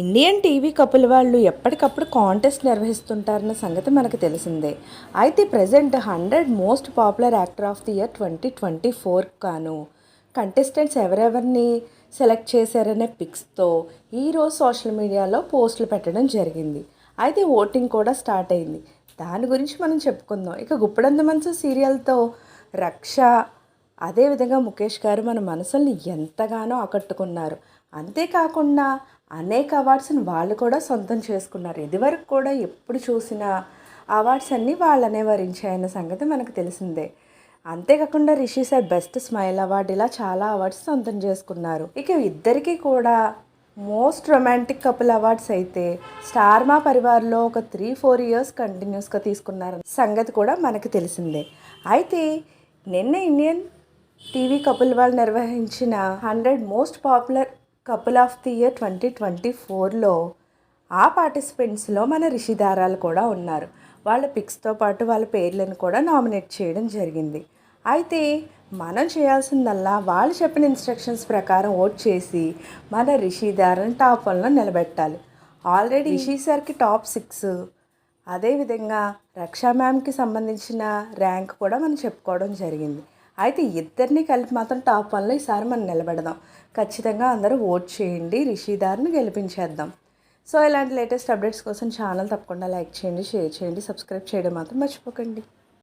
Indian TV couple వాళ్ళు ఎప్పటికప్పుడు contest నిర్వహిస్తుంటారన్న సంగతి మనకు తెలిసిందే. అయితే present hundred most popular actor of the year twenty twenty four కాను. కంటెస్టెంట్స్ ఎవరెవరిని సెలెక్ట్ చేశారనే పిక్స్తో ఈరోజు సోషల్ మీడియాలో పోస్టులు పెట్టడం జరిగింది. అయితే ఓటింగ్ కూడా స్టార్ట్ అయింది. దాని గురించి మనం చెప్పుకుందాం. ఇక గుప్పడంత మనసు సీరియల్తో రక్ష అదేవిధంగా ముఖేష్ గారు మన మనసుల్ని ఎంతగానో ఆకట్టుకున్నారు. అంతేకాకుండా అనేక అవార్డ్స్ని వాళ్ళు కూడా సొంతం చేసుకున్నారు. ఇదివరకు కూడా ఎప్పుడు చూసినా అవార్డ్స్ అన్నీ వాళ్ళనే వరించాయన్న సంగతి మనకు తెలిసిందే. అంతేకాకుండా Rishi sir best smile award ఇలా చాలా అవార్డ్స్ సొంతం చేసుకున్నారు. ఇక ఇద్దరికీ కూడా మోస్ట్ రొమాంటిక్ కపుల్ అవార్డ్స్ అయితే స్టార్ మా పరివార్లో ఒక త్రీ ఫోర్ ఇయర్స్ కంటిన్యూస్గా తీసుకున్నారు సంగతి కూడా మనకు తెలిసిందే. అయితే నిన్న ఇండియన్ టీవీ కపుల్ వాళ్ళు నిర్వహించిన hundred most popular couple of the year twenty twenty ఫోర్లో ఆ పార్టిసిపెంట్స్లో మన రిషిదారాలు కూడా ఉన్నారు. వాళ్ళ పిక్స్తో పాటు వాళ్ళ పేర్లను కూడా నామినేట్ చేయడం జరిగింది. అయితే మనం చేయాల్సిందల్లా వాళ్ళు చెప్పిన ఇన్స్ట్రక్షన్స్ ప్రకారం ఓట్ చేసి మన రిషిదారని టాప్ వన్లో నిలబెట్టాలి. ఆల్రెడీ రిషి సార్కి టాప్ సిక్స్. అదేవిధంగా రక్షా మ్యామ్కి సంబంధించిన ర్యాంక్ కూడా మనం చెప్పుకోవడం జరిగింది. అయితే ఇద్దరిని కలిపి మాత్రం టాప్ వన్లో ఈసారి మనం నిలబెడదాం. ఖచ్చితంగా అందరూ ఓట్ చేయండి రిషిదార్ని గెలిపించేద్దాం. సో ఇలాంటి లేటెస్ట్ అప్డేట్స్ కోసం ఛానల్ తప్పకుండా లైక్ చేయండి షేర్ చేయండి సబ్స్క్రైబ్ చేయడం మాత్రం మర్చిపోకండి.